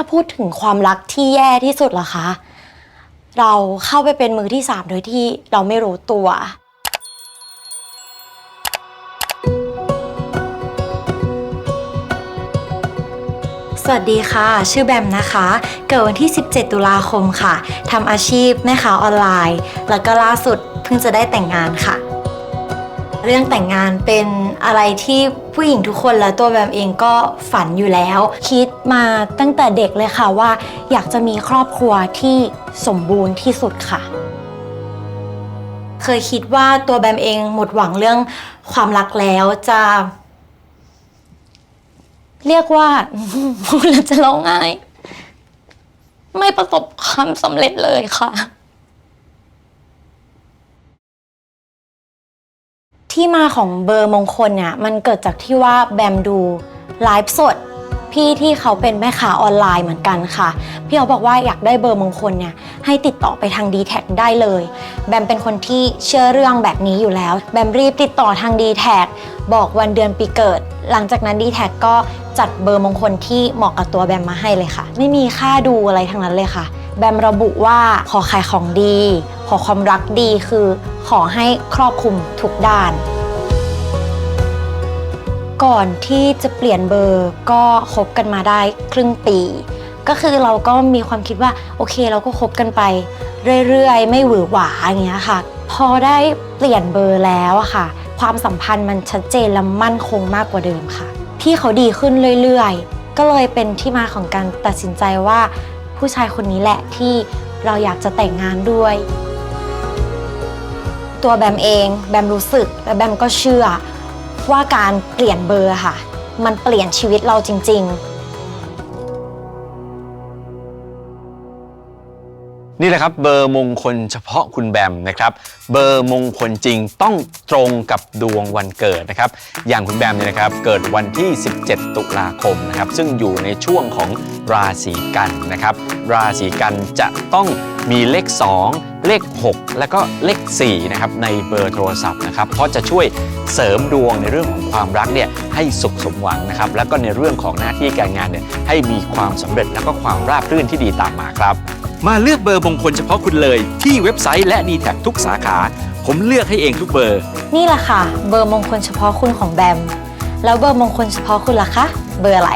ถ้าพูดถึงความรักที่แย่ที่สุดล่ะคะ เราเข้าไปเป็นมือที่สามโดยที่เราไม่รู้ตัว สวัสดีค่ะ ชื่อแบมนะคะ เกิดวันที่ 17 ตุลาคมค่ะทำอาชีพแม่ค้าออนไลน์ แล้วก็ล่าสุดเพิ่งจะได้แต่งงานค่ะ เรื่องแต่งงานเป็นอะไรที่ผู้หญิงทุกคนและตัวแบมเองก็ฝันอยู่แล้ว คิดมาตั้งแต่เด็กเลยค่ะว่า อยากจะมีครอบครัวที่สมบูรณ์ที่สุดค่ะ เคยคิดว่าตัวแบมเองหมดหวังเรื่องความรักแล้วจะ เรียกว่า พูดแล้วจะร้องไห้ไม่ประสบความสำเร็จเลยค่ะ ที่มาของเบอร์มงคลเนี่ยมันเกิดจากที่ว่าแบมดูไลฟ์สด พี่ที่เขาเป็นแม่ค้าออนไลน์เหมือนกันค่ะ พี่เขาบอกว่าอยากได้เบอร์มงคลเนี่ยให้ติดต่อไปทาง d t แทได้เลย แบมเป็นคนที่เชื่อเรื่องแบบนี้อยู่แล้ว แบมรีบติดต่อทาง d t แทบอกวันเดือนปีเกิด หลังจากนั้น d t แทก็จัดเบอร์มงคลที่เหมาะกับตัวแบมมาให้เลยค่ะ ไม่มีค่าดูอะไรทั้งนั้นเลยค่ะ แบมระบุว่าขอขายของดี ขอความรักดีคือ ขอให้ครอบคลุมทุกด้าน ก่อนที่จะเปลี่ยนเบอร์ก็คบกันมาได้ครึ่งปี ก็คือเราก็มีความคิดว่าโอเคเราก็คบกันไป เรื่อยๆ ไม่หวือหวาอย่างเงี้ยค่ะ พอได้เปลี่ยนเบอร์แล้วอะค่ะ ความสัมพันธ์มันชัดเจนและมั่นคงมากกว่าเดิมค่ะ พี่เขาดีขึ้นเรื่อยๆ ก็เลยเป็นที่มาของการตัดสินใจว่าผู้ชายคนนี้แหละที่เราอยากจะแต่งงานด้วย ตัวแบมเอง แบมรู้สึกและแบมก็เชื่อว่าการเปลี่ยนเบอร์ค่ะ มันเปลี่ยนชีวิตเราจริง ๆ นี่แหละครับเบอร์มงคลเฉพาะคุณแบมนะครับ เบอร์มงคลจริงต้องตรงกับดวงวันเกิดนะครับ อย่างคุณแบมเนี่ยนะครับเกิดวันที่ 17 ตุลาคมนะครับซึ่งอยู่ในช่วงของราศีกันนะครับ ราศีกันจะต้องมีเลข 2 เลข 6 แล้วก็เลข4นะครับในเบอร์โทรศัพท์นะครับเพราะจะช่วยเสริมดวงในเรื่องของความรักเนี่ยให้สุขสมหวังนะครับแล้วก็ในเรื่องของหน้าที่การงานเนี่ยให้มีความสำเร็จแล้วก็ความราบรื่นที่ดีตามมาครับ มาเลือกเบอร์มงคลเฉพาะคุณเลย ที่เว็บไซต์และ d t แททุกสาขา ผมเลือกให้เองทุกเบอร์ นี่แหละค่ะ เบอร์มงคลเฉพาะคุณของแบมแล้วเบอร์มงคลเฉพาะคุณล่ะคะ เบอร์อะไร